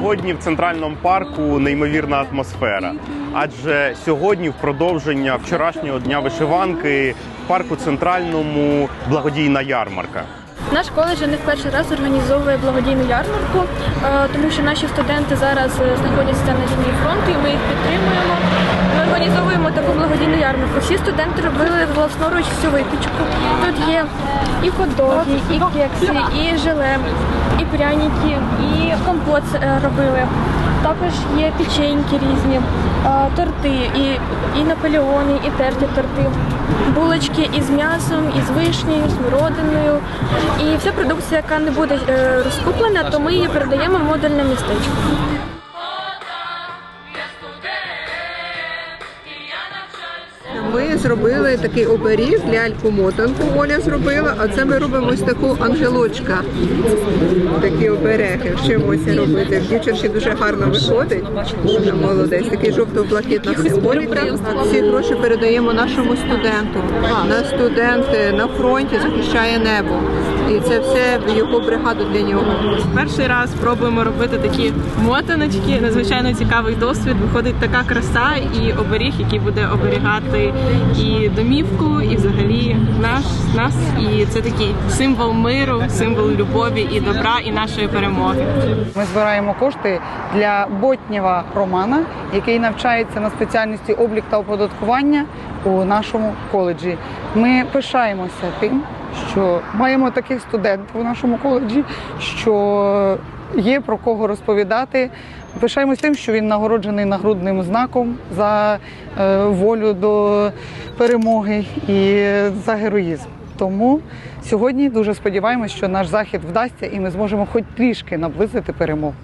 Сьогодні в центральному парку неймовірна атмосфера. Адже сьогодні, в продовження вчорашнього дня вишиванки, в парку центральному благодійна ярмарка. Наш коледж не в перший раз організовує благодійну ярмарку, е, тому що наші студенти зараз е, знаходяться на лінії фронту, і ми їх підтримуємо. Ми організовуємо таку благодійну ярмарку. Всі студенти робили власноруч всю випічку. Тут є і хот-доги, і кекси, і желе, і пряники, і компот е, робили. Також є печеньки різні, е, торти, і, і наполеони, і терті торти, булочки із м'ясом, із вишнею, смородиною. І вся продукція, яка не буде е, розкуплена, то ми її передаємо модульне містечко. Ми зробили такий оберіг, ляльку мотанку Оля зробила, а це ми робимо ось таку ангелочка. Такі обереги, вчимося робити. В дівчинці дуже гарно виходить. Молодець, такий жовто-блакитна символіка. Всі гроші передаємо нашому студенту. Наш студент е, на фронті захищає небо. І це все в його бригаду для нього. Перший раз пробуємо робити такі мотаночки. Надзвичайно цікавий досвід. Виходить така краса і оберіг, який буде оберігати і домівку, і взагалі наш нас. І це такий символ миру, символ любові і добра, і нашої перемоги. Ми збираємо кошти для Ботнєва Романа, який навчається на спеціальності облік та оподаткування у нашому коледжі. Ми пишаємося тим, що маємо таких студентів у нашому коледжі, що є про кого розповідати. Пишаємось тим, що він нагороджений нагрудним знаком за е, волю до перемоги і за героїзм. Тому сьогодні дуже сподіваємось, що наш захід вдасться і ми зможемо хоч трішки наблизити перемогу.